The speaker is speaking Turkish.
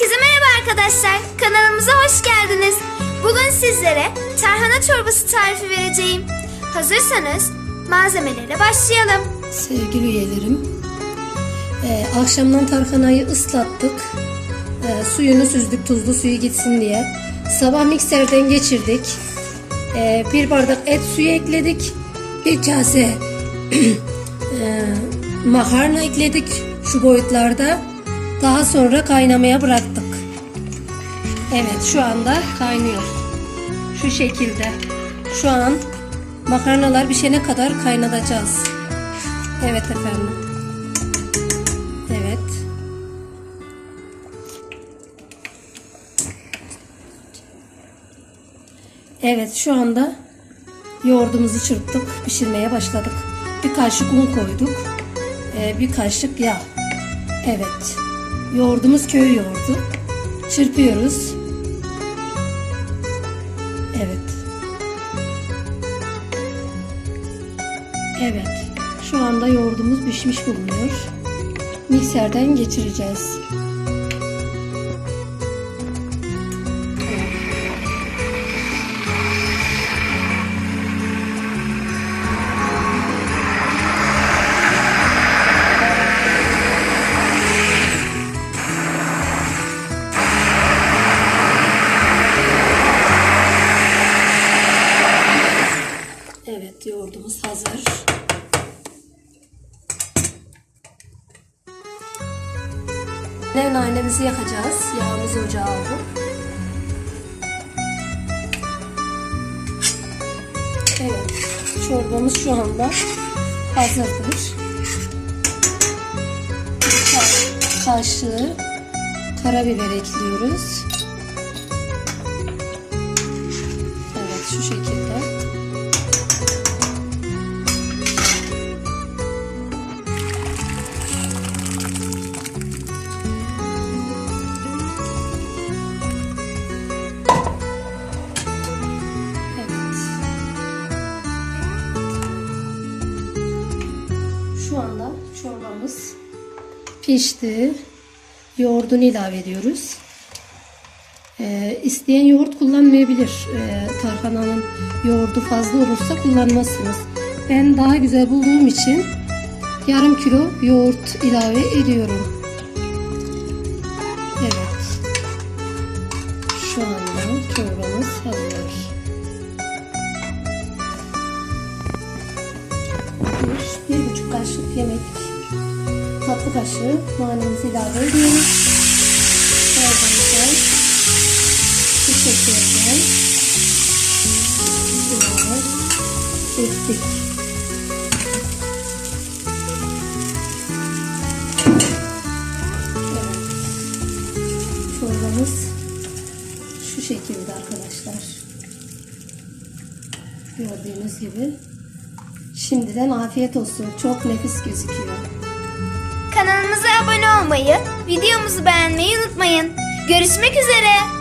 Herkese merhaba arkadaşlar. Kanalımıza hoş geldiniz. Bugün sizlere tarhana çorbası tarifi vereceğim. Hazırsanız malzemelere başlayalım. Sevgili üyelerim, e, akşamdan tarhanayı ıslattık. E, suyunu süzdük tuzlu suyu gitsin diye. Sabah mikserden geçirdik. E, bir bardak et suyu ekledik. Bir kase e, makarna ekledik şu boyutlarda. Daha sonra kaynamaya bıraktık. Evet şu anda kaynıyor. Şu şekilde. Şu an makarnalar pişene kadar kaynatacağız. Evet efendim. Evet. Evet şu anda yoğurdumuzu çırptık. Pişirmeye başladık. Bir kaşık un koyduk. Ee, bir kaşık yağ. Evet. Yoğurdumuz köy yoğurdu. Çırpıyoruz. Evet. Evet. Şu anda yoğurdumuz pişmiş bulunuyor. Mikserden geçireceğiz. Ne nanemizi yakacağız. Yağımızı ocağa aldık. Evet. Çorbamız şu anda hazırdır. Kaşığı karabiber ekliyoruz. Evet şu şekilde. Anda çorbamız pişti. Yoğurdunu ilave ediyoruz. Ee, isteyen yoğurt kullanmayabilir. Ee, tarhananın yoğurdu fazla olursa kullanmazsınız. Ben daha güzel bulduğum için yarım kilo yoğurt ilave ediyorum. Evet. Şu anda çorbamız hazır. Bir, bir buçuk kaşık yemek tatlı kaşığı nanemizi ilave ediyoruz. Çorbamıza şu şekilde ilave ettik. Evet. Çorbamız şu şekilde arkadaşlar. Gördüğünüz gibi. Şimdiden afiyet olsun. Çok nefis gözüküyor. Kanalımıza abone olmayı, videomuzu beğenmeyi unutmayın. Görüşmek üzere.